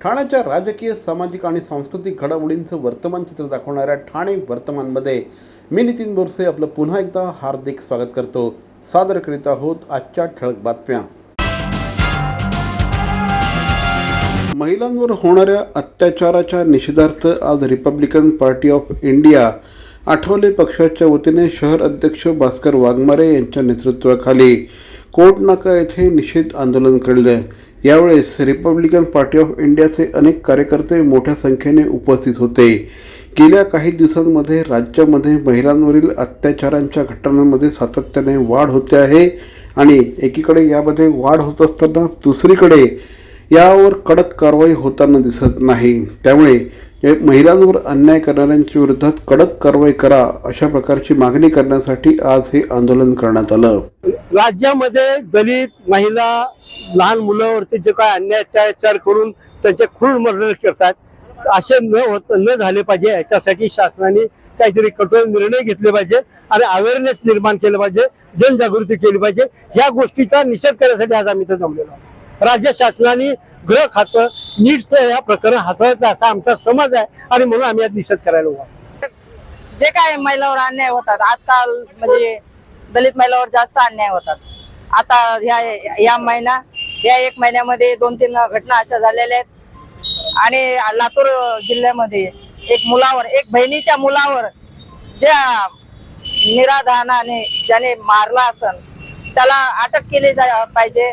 ठाण्याच्या राजकीय सामाजिक आणि सांस्कृतिक घडामोडींचं वर्तमान चित्र दाखवणाऱ्या ठाणे वर्तमानमध्ये मी नितीन बोरसे आपलं पुन्हा एकदा हार्दिक स्वागत करतो. सादर करीत आहोत आजच्या ठळक बातम्या. महिलांवर होणाऱ्या अत्याचाराच्या निषेधार्थ आज Republican Party of India Athawale पक्षाच्या वतीने शहर अध्यक्ष भास्कर वाघमारे यांच्या नेतृत्वाखाली कोटनाका येथे निषेध आंदोलन केलं यावेळेस रिपब्लिकन पार्टी ऑफ इंडियाचे अनेक कार्यकर्ते मोठ्या संख्येने उपस्थित होते. गेल्या काही दिवसांमध्ये राज्यामध्ये महिलांवरील अत्याचारांच्या घटनांमध्ये सातत्याने वाढ होते आहे आणि एकीकडे यामध्ये वाढ होत असताना दुसरीकडे यावर कडक कारवाई होताना दिसत नाही. त्यामुळे महिलांवर अन्याय करणाऱ्यांच्या विरोधात कडक कारवाई करा अशा प्रकारची मागणी करण्यासाठी आज हे आंदोलन करण्यात आलं. राज्यामध्ये दलित महिला लहान मुलावरती जे काय अन्याय अत्याचार करून त्यांचे क्रूर मर्डर करतात असे न होत न झाले पाहिजे. याच्यासाठी शासनाने काहीतरी कठोर निर्णय घेतले पाहिजे आणि अवेअरनेस निर्माण केलं पाहिजे जनजागृती केली पाहिजे. या गोष्टीचा निषेध करण्यासाठी आज आम्ही इथं जमलेलो राज्य शासनाने गृह खातं नीटचं या प्रकरण हाताळायचं असा आमचा समज आहे आणि म्हणून आम्ही आज निषेध करायला उभा जे काय महिलावर अन्याय होतात आजकाल म्हणजे दलित महिलावर जास्त अन्याय होतात. आता ह्या या महिना या एक महिन्यामध्ये दोन तीन घटना अशा झालेल्या आहेत. आणि लातूर जिल्ह्यामध्ये एक मुलावर एक बहिणीच्या मुलावर ज्या निराधानाने ज्याने मारला असन त्याला अटक केली जा पाहिजे.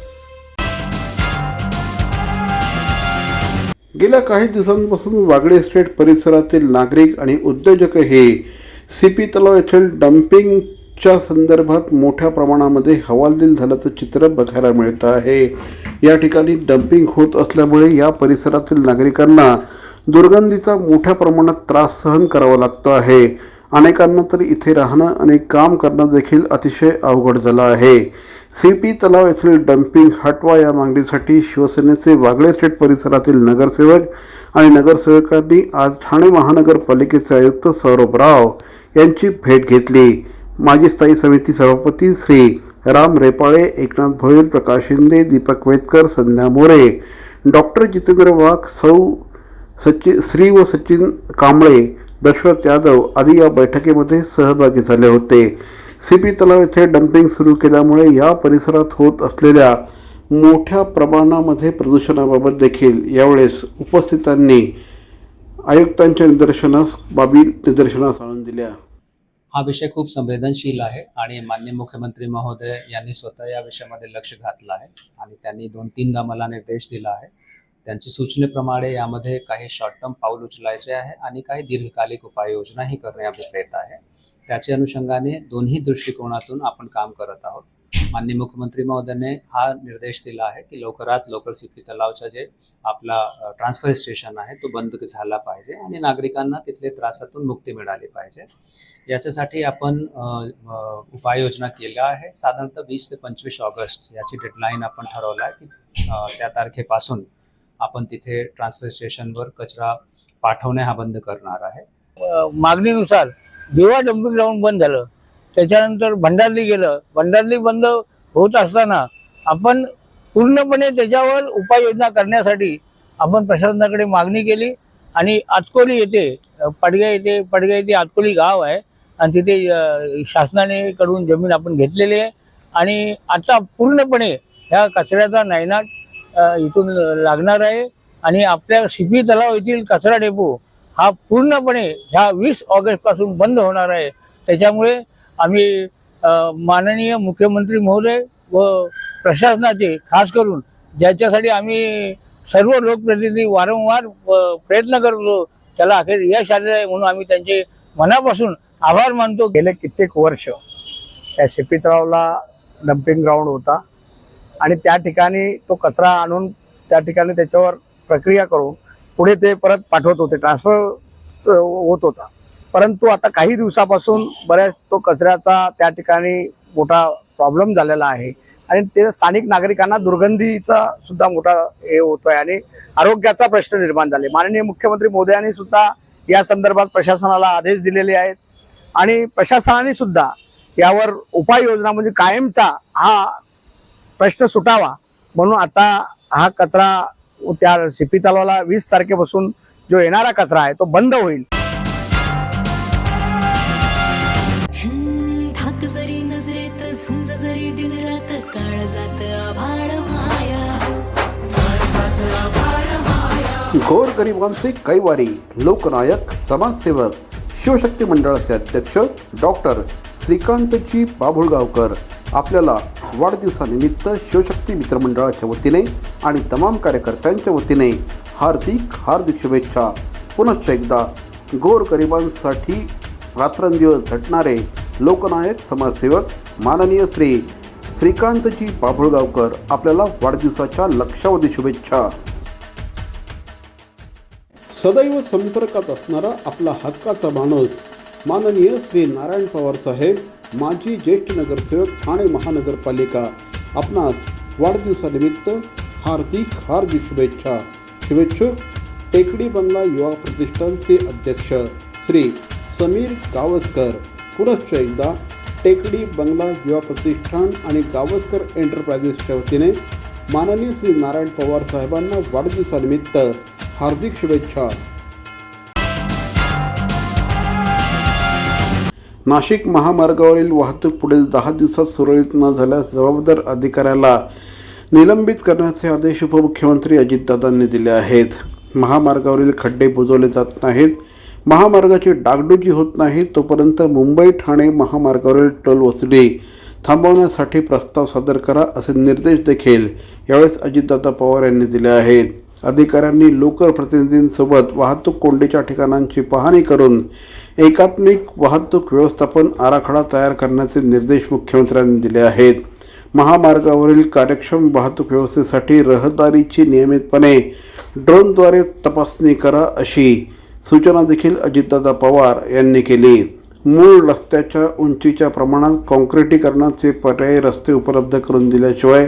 गेल्या काही दिवसांपासून वागळे स्टेट परिसरातील नागरिक आणि उद्योजक हे सीपी तलाव येथील डम्पिंगच्या संदर्भात मोठ्या प्रमाणामध्ये हवालदिल झाल्याचं चित्र बघायला मिळतं आहे. या ठिकाणी डम्पिंग होत असल्यामुळे या परिसरातील नागरिकांना दुर्गंधीचा मोठ्या प्रमाणात त्रास सहन करावा लागतो आहे. अनेकांना तर इथे राहणं आणि काम करणं देखील अतिशय अवघड झालं आहे. सी पी तलाव येथील डम्पिंग हटवा या मागणीसाठी शिवसेनेचे वागळे स्टेट परिसरातील नगरसेवक आणि नगरसेवकांनी आज ठाणे महानगरपालिकेचे आयुक्त सौरभ राव यांची भेट घेतली. माजी स्थायी समिती सभापती श्री राम रेपाळे एकनाथ भोईर प्रकाश शिंदे दीपक वेदकर संध्या मोरे डॉक्टर जितेंद्र वाघ सौ सचिन श्री व सचिन कांबळे दशरथ यादव आदी या बैठकीमध्ये सहभागी झाले होते. सीपी तलाव येथे डम्पिंग सुरू केल्यामुळे या परिसरात होत असलेल्या मोठ्या प्रमाणामध्ये प्रदूषणाबाबत देखील यावेळेस उपस्थितांनी आयुक्तांच्या निदर्शनास बाबी निदर्शनास आणून दिल्या. हा विषय खूप संवेदनशील आहे आणि माननीय मुख्यमंत्री महोदय यांनी स्वतः या विषयामध्ये लक्ष घातलं आहे आणि त्यांनी दोन तीनदा मला निर्देश दिला आहे. त्यांच्या सूचनेप्रमाणे यामध्ये काही शॉर्ट टर्म पाऊल उचलायचे आहे आणि काही दीर्घकालिक उपाययोजनाही करणे अभिप्रेत आहे. त्याच्या अनुषंगाने दोन्ही दृष्टिकोनातून आपण काम करत आहोत. माननीय मुख्यमंत्री महोदयाने हा निर्देश दिला आहे की लवकरात लवकर सिपी तलावचा जे आपला ट्रान्सफर स्टेशन आहे तो बंद झाला पाहिजे आणि नागरिकांना तिथले त्रासातून मुक्ती मिळाली पाहिजे. याच्यासाठी आपण उपाययोजना केल्या आहे. साधारणतः वीस ते पंचवीस ऑगस्ट याची डेडलाईन आपण ठरवला आहे की त्या तारखेपासून आपण तिथे ट्रान्सफर स्टेशनवर कचरा पाठवणे हा बंद करणार आहे. मागणीनुसार जेव्हा डम्पिंग ग्राउंड बंद झालं. त्याच्यानंतर भंडारली गेलं. भंडारली बंद होत असताना आपण पूर्णपणे त्याच्यावर उपाययोजना करण्यासाठी आपण प्रशासनाकडे मागणी केली आणि आतकोली येथे पडग्या येथे पडग्या येथे आतकोली गाव आहे आणि तिथे शासनाने कडून जमीन आपण घेतलेली आहे. आणि आता पूर्णपणे ह्या कचऱ्याचा नायनाट इथून लागणार आहे. आणि आपल्या सिपी तलाव येथील कचरा डेपो हा पूर्णपणे ह्या वीस ऑगस्टपासून बंद होणार आहे. त्याच्यामुळे आम्ही माननीय मुख्यमंत्री महोदय व प्रशासनाचे खास करून ज्याच्यासाठी आम्ही सर्व लोकप्रतिनिधी वारंवार प्रयत्न करतो त्याला अखेर यश आलेलं आहे म्हणून आम्ही त्यांचे मनापासून आभार मानतो. गेले कित्येक वर्ष त्या शिपितरावला डम्पिंग ग्राउंड होता आणि त्या ठिकाणी तो कचरा आणून त्या ठिकाणी त्याच्यावर प्रक्रिया करून पुढे ते परत पाठवत होते. ट्रान्सफर होत होता. परंतु आता काही दिवसापासून बऱ्याच तो कचऱ्याचा त्या ठिकाणी मोठा प्रॉब्लेम झालेला आहे. आणि ते स्थानिक नागरिकांना दुर्गंधीचा सुद्धा मोठा हे होतोय आणि आरोग्याचा प्रश्न निर्माण झाले. माननीय मुख्यमंत्री मोदयांनी सुद्धा या संदर्भात प्रशासनाला आदेश दिलेले आहेत. आणि प्रशासनाने सुद्धा यावर उपाययोजना म्हणजे कायमचा हा प्रश्न सुटावा म्हणून आता हा कचरा त्या सिपी तलावाला वीस तारखेपासून जो येणारा कचरा आहे तो बंद होईल. हम्म, धाक जरी नजरेत झुंज जरी दिन रात काळ जात आभाळ माया. गोरगरिबांचे कैवारी लोकनायक समाजसेवक शिवशक्ती मंडळाचे अध्यक्ष डॉक्टर श्रीकांतजी बाभुळगावकर. आपल्याला वाढदिवसानिमित्त शिवशक्ती मित्रमंडळाच्या वतीने आणि तमाम कार्यकर्त्यांच्या वतीने हार्दिक हार्दिक शुभेच्छा. पुनश्च एकदा गोरगरिबांसाठी रात्रंदिवस झटणारे लोकनायक समाजसेवक माननीय श्री श्रीकांतजी बाभुळगावकर आपल्याला वाढदिवसाच्या लक्षावधी शुभेच्छा. सदैव संपर्कात असणारा आपला हक्काचा माणूस माननीय श्री नारायण पवार साहेब माजी ज्येष्ठ नगरसेवक ठाणे महानगरपालिका आपणास वाढदिवसानिमित्त हार्दिक हार्दिक शुभेच्छा. शुभेच्छुक टेकडी बंगला युवा प्रतिष्ठानचे अध्यक्ष श्री समीर गावस्कर. पुनश्च एकदा टेकडी बंगला युवा प्रतिष्ठान आणि गावस्कर एंटरप्राइजेसच्या वतीने माननीय श्री नारायण पवार साहेबांना वाढदिवसानिमित्त हार्दिक शुभेच्छा. नाशिक महामार्गावरील वाहतूक पुढील दहा दिवसात सुरळीत न झाल्यास जबाबदार अधिकाऱ्याला निलंबित करण्याचे आदेश उपमुख्यमंत्री अजितदादांनी दिले आहेत. महामार्गावरील खड्डे बुजवले जात नाहीत. महामार्गाची डागडुजी होत नाही. तोपर्यंत मुंबई ठाणे महामार्गावरील टोल वसुली थांबवण्यासाठी प्रस्ताव सादर करा असे निर्देश देखील यावेळेस अजितदादा पवार यांनी दिले आहेत. अधिकाऱ्यांनी लोकप्रतिनिधींसोबत वाहतूक कोंडीच्या ठिकाणांची पाहणी करून एकात्मिक वाहतूक व्यवस्थापन आराखडा तयार करण्याचे निर्देश मुख्यमंत्र्यांनी दिले आहेत. महामार्गावरील कार्यक्षम वाहतूक व्यवस्थेसाठी रहदारीची नियमितपणे ड्रोनद्वारे तपासणी करा अशी सूचना देखील अजितदादा पवार यांनी केली. मूळ रस्त्याच्या उंचीच्या प्रमाणात काँक्रिटीकरणाचे पर्यायी रस्ते उपलब्ध करून दिल्याशिवाय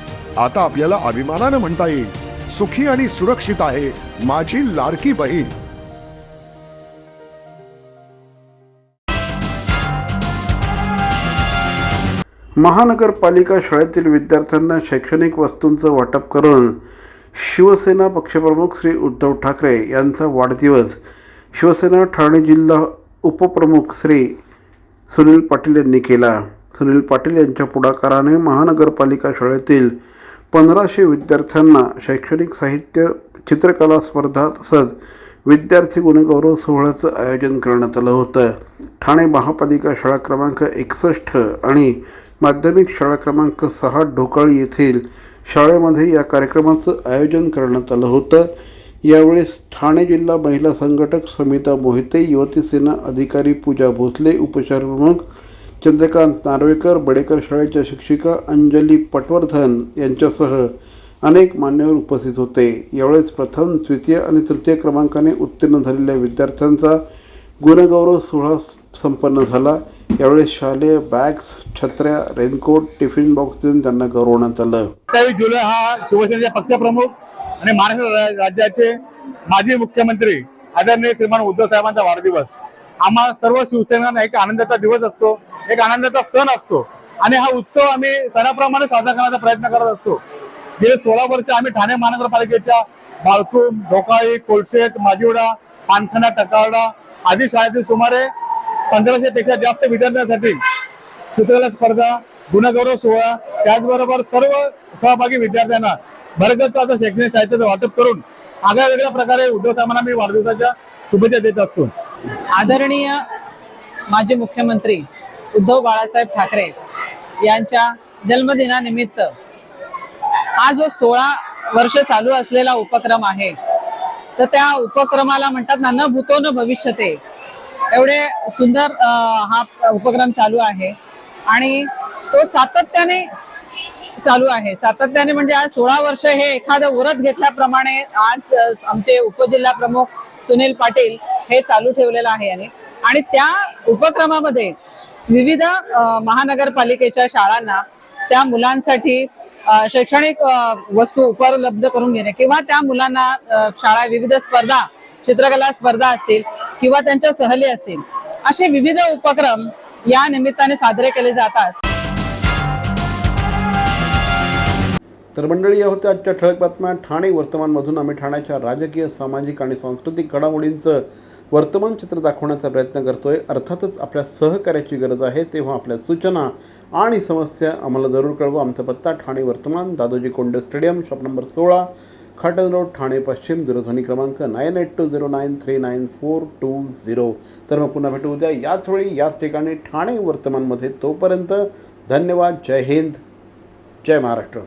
आता आपल्याला अभिमानानं म्हणता येईल सुखी आणि सुरक्षित आहे माझी लाडकी बहीण. महानगरपालिका शाळेतील विद्यार्थ्यांना शैक्षणिक वस्तूंचं वाटप करून शिवसेना पक्षप्रमुख श्री उद्धव ठाकरे यांचा वाढदिवस शिवसेना ठाणे जिल्हा उपप्रमुख श्री सुनील पाटील यांनी केला. सुनील पाटील यांच्या पुढाकाराने महानगरपालिका शाळेतील पंधराशे विद्यार्थ्यांना शैक्षणिक साहित्य चित्रकला स्पर्धा तसंच विद्यार्थी गुणगौरव सोहळ्याचं आयोजन करण्यात आलं होतं. ठाणे महापालिका शाळा क्रमांक एकसष्ट आणि माध्यमिक शाळा क्रमांक सहा ढोकाळी येथील शाळेमध्ये या कार्यक्रमाचं आयोजन करण्यात आलं होतं. यावेळेस ठाणे जिल्हा महिला संघटक समिता मोहिते युवती सेना अधिकारी पूजा भोसले उपचारप्रमुख चंद्रकांत नार्वेकर बडेकर शाळेच्या शिक्षिका अंजली पटवर्धन यांच्यासह अनेक मान्यवर उपस्थित होते. यावेळेस प्रथम द्वितीय आणि तृतीय क्रमांकाने उत्तीर्ण झालेल्या विद्यार्थ्यांचा गुणगौरव सोहळा संपन्न झाला. यावेळेस शालेय बॅग्स छत्र्या रेनकोट टिफिन बॉक्स देऊन त्यांना गौरवण्यात आलं. सत्तावीस जुलै हा शिवसेनेचे पक्षप्रमुख आणि महाराष्ट्र राज्याचे माजी मुख्यमंत्री आदरणीय श्रीमान उद्धव साहेबांचा वाढदिवस. आम्हा सर्व शिवसेना एक आनंदाचा दिवस असतो एक आनंदाचा सण असतो. आणि हा उत्सव आम्ही सणाप्रमाणे साजरा करण्याचा प्रयत्न करत असतो. गेले सोळा वर्ष आम्ही ठाणे महानगरपालिकेच्या बाळकूम ढोकाळी कोलशेत माजिवडा पानखाना टकावडा आदी शाळेतील सुमारे पंधराशे पेक्षा जास्त विद्यार्थ्यांसाठी चित्रकला स्पर्धा गुणगौरव सोहळा त्याचबरोबर सर्व सहभागी विद्यार्थ्यांना भरगत असं शैक्षणिक साहित्याचं वाटप करून आगळ्या वेगळ्या प्रकारे उद्धव साहेबांना मी वाढदिवसाच्या शुभेच्छा देत असतो. आदरणीय माजी मुख्यमंत्री उद्धव बाळासाहेब ठाकरे यांच्या जन्मदिनानिमित्त हा जो सोळा वर्ष चालू असलेला उपक्रम आहे तर त्या उपक्रमाला म्हणतात ना न भूतो न भविष्यते एवढे सुंदर हा उपक्रम चालू आहे. आणि तो सातत्याने चालू आहे. सातत्याने म्हणजे आज सोळा वर्ष हे एखादं व्रत घेतल्याप्रमाणे आज आमचे उपजिल्हा प्रमुख सुनील पाटील हे चालू ठेवलेलं आहे आणि आणि त्या उपक्रमामध्ये विविध महानगरपालिकेच्या शाळांना त्या मुलांसाठी शैक्षणिक वस्तू उपलब्ध करून घेणे किंवा त्या मुलांना शाळा विविध स्पर्धा चित्रकला स्पर्धा असतील किंवा त्यांच्या सहली असतील असे विविध उपक्रम या निमित्ताने साजरे केले जातात. तर मंडळी या होत्या आजच्या ठळक बातम्या. ठाणे वर्तमानमधून आम्ही ठाण्याच्या राजकीय सामाजिक आणि सांस्कृतिक घडामोडींचं वर्तमान चित्र दाखवण्याचा प्रयत्न करतोय. अर्थातच आपल्या सहकार्याची गरज आहे तेव्हा आपल्या सूचना आणि समस्या आम्हाला जरूर कळवा. आमचा पत्ता ठाणे वर्तमान Dadoji Konde stadium shop number सोळा खाटल रोड ठाणे पश्चिम दूरध्वनी क्रमांक nine eight two zero nine three nine four two zero. तर मग पुन्हा भेटू उद्या. याच वेळी याच ठिकाणी ठाणे वर्तमानमध्ये तोपर्यंत धन्यवाद. जय हिंद. जय महाराष्ट्र.